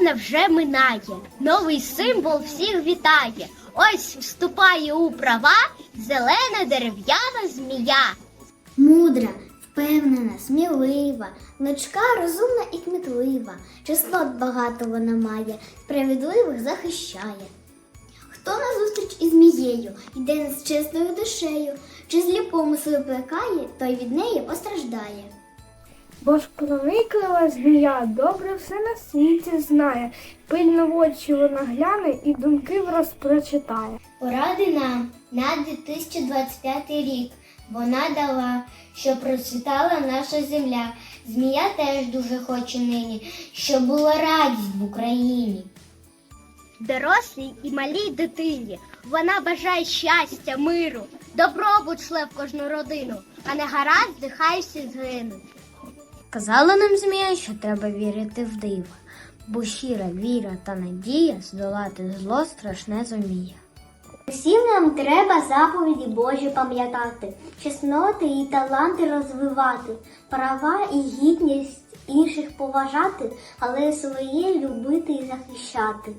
Україна вже минає, новий символ всіх вітає. Ось вступає у права зелена дерев'яна змія. Мудра, впевнена, смілива, внучка розумна і кмітлива. Числот багато вона має, справедливих захищає. Хто назустріч із змією, йде з чистою душею, чи злі помисли плекає, той від неї постраждає. Бо ж прониклива змія добре все на світі знає. Пильно в очі вона гляне і думки враз прочитає. Поради нам на 2025 рік вона дала, що процвітала наша земля. Змія теж дуже хоче нині, щоб була радість в Україні. Дорослій і малій дитині. Вона бажає щастя, миру, добробут шле в кожну родину, а не гаразд, хай всі згинуть. Казала нам змія, що треба вірити в диво, бо щира віра та надія здолати зло страшне зуміє. Усім нам треба заповіді Божі пам'ятати, чесноти і таланти розвивати, права і гідність інших поважати, але своє любити і захищати.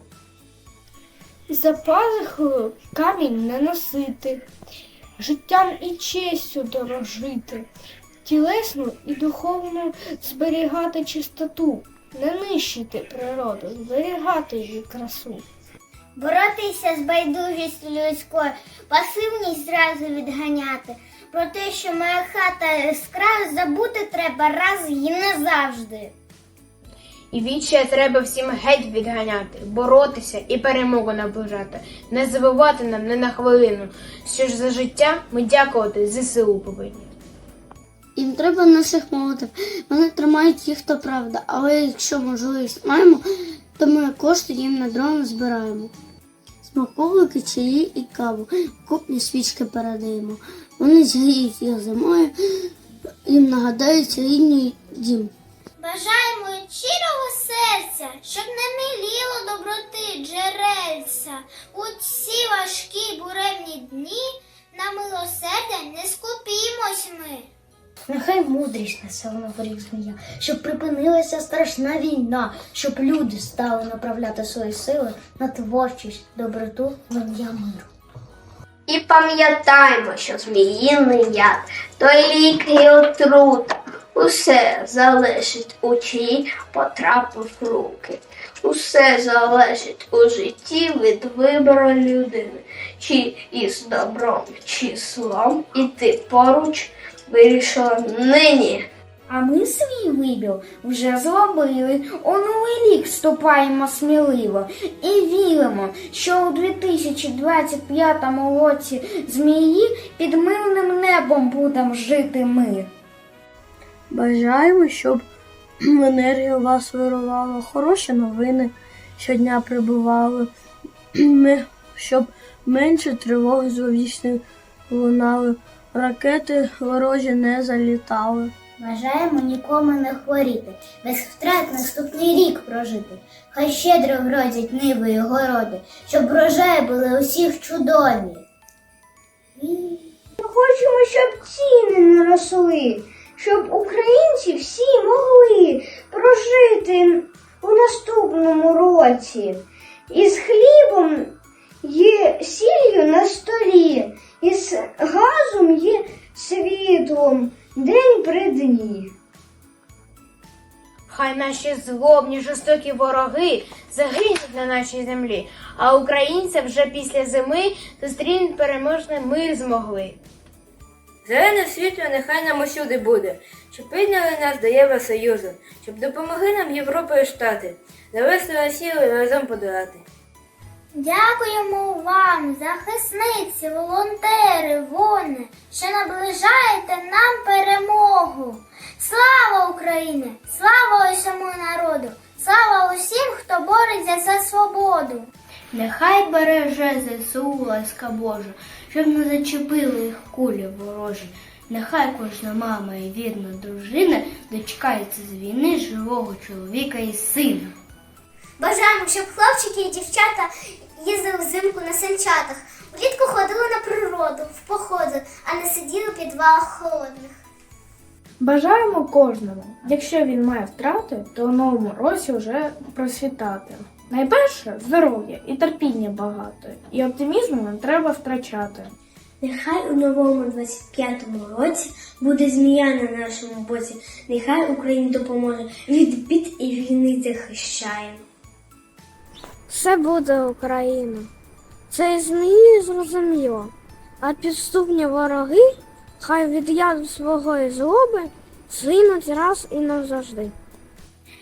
За пазухою камінь не носити, життям і честю дорожити, тілесну і духовну зберігати чистоту, не нищити природу, зберігати її красу. Боротися з байдужістю людською, пасивність зразу відганяти. Про те, що моя хата яскрава, забути треба раз і назавжди. І віче треба всім геть відганяти, боротися і перемогу наближати, не забувати нам не на хвилину, що ж за життя ми дякувати ЗСУ повинні. Їм треба наших молотів. Вони тримають їх, то правда. Але якщо можливість маємо, то ми кошти їм на дрон збираємо. Смаковики, чаї і каву, купні свічки передаємо. Вони згріють їх зимою, їм нагадають рідний дім. Бажаємо щирого серця, щоб не миліло доброти джерельця. У ці важкі буремні дні на милосердя не скупімось ми. Нехай мудрість несе в змія, щоб припинилася страшна війна, щоб люди стали направляти свої сили на творчість, доброту, надія миру. І пам'ятаймо, що зміїний яд, той лік і отрута. Усе залежить у чиї потрапив руки. Усе залежить у житті від вибору людини, чи із добром, чи злом іти поруч вирішила нині. А ми свій вибір вже зробили. У новий рік вступаємо сміливо і віримо, що у 2025 році змії під мирним небом будемо жити ми. Бажаємо, щоб енергія у вас вирувала, хороші новини щодня прибували, щоб менше тривоги зловічних лунали, ракети ворожі не залітали. Бажаємо нікому не хворіти, без втрат наступний рік прожити. Хай щедро вродять ниви і городи, щоб врожаї були усіх чудові. Ми хочемо, щоб ціни не росли, щоб українці всі могли прожити у наступному році. Із хлібом є сіллю на столі, із газом є день при дні. Хай наші злобні, жорстокі вороги загинуть на нашій землі, а українці вже після зими зустрінуть переможний мир змогли. Зелене світло нехай нам усюди буде, щоб прийняли нас до Євросоюзу, щоб допомогли нам Європою штати, завести Росію і разом подолати. Дякуємо вам, захисниці, волонтери, вони, що наближаєте нам перемогу. Слава Україні! Слава усьому народу! Слава усім, хто бореться за свободу! Нехай береже ЗСУ ласка Божа, щоб не зачепили їх кулі ворожі. Нехай кожна мама і вірна дружина дочекається з війни живого чоловіка і сина. Бажаємо, щоб хлопчики і дівчата їздили взимку на санчатах, влітку ходили на природу, в походи, а не сиділи в підвалах холодних. Бажаємо кожному, якщо він має втрати, то у новому році вже просвітати. Найперше здоров'я і терпіння багато, і оптимізму не треба втрачати. Нехай у новому 25-му році буде змія на нашому боці. Нехай Україні допоможе від бід і війни захищає. Все буде Україна. Це і змії зрозуміло, а підступні вороги хай від яду свого злоби згинуть раз і назавжди.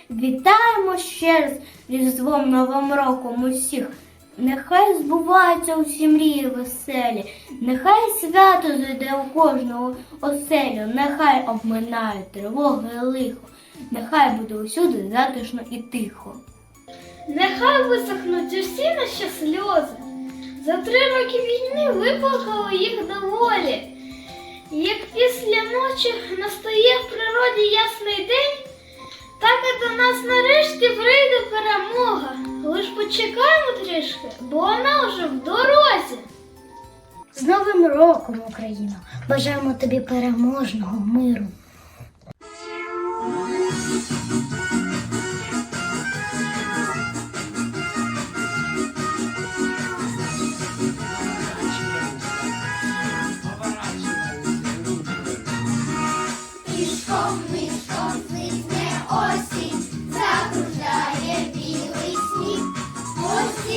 Вітаємо ще раз Різдвом Новим роком усіх. Нехай збуваються усі мрії веселі, нехай свято зайде у кожного оселю, нехай обминають тривоги лихо, нехай буде усюди затишно і тихо. Нехай висохнуть усі наші сльози. За три роки війни виплакали їх доволі. Як після ночі настає в природі ясний день, так і до нас нарешті прийде перемога. Лиш почекаємо трішки, бо вона вже в дорозі. З Новим роком, Україно! Бажаємо тобі переможного миру.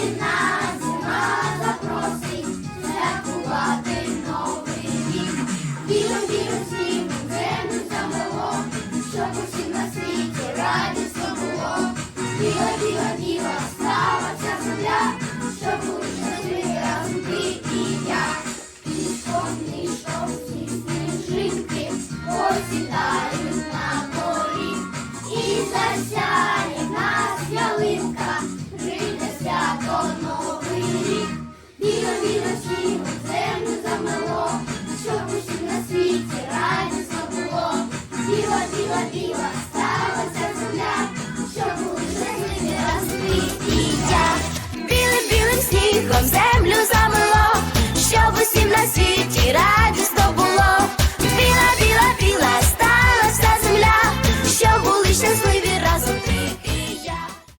He's.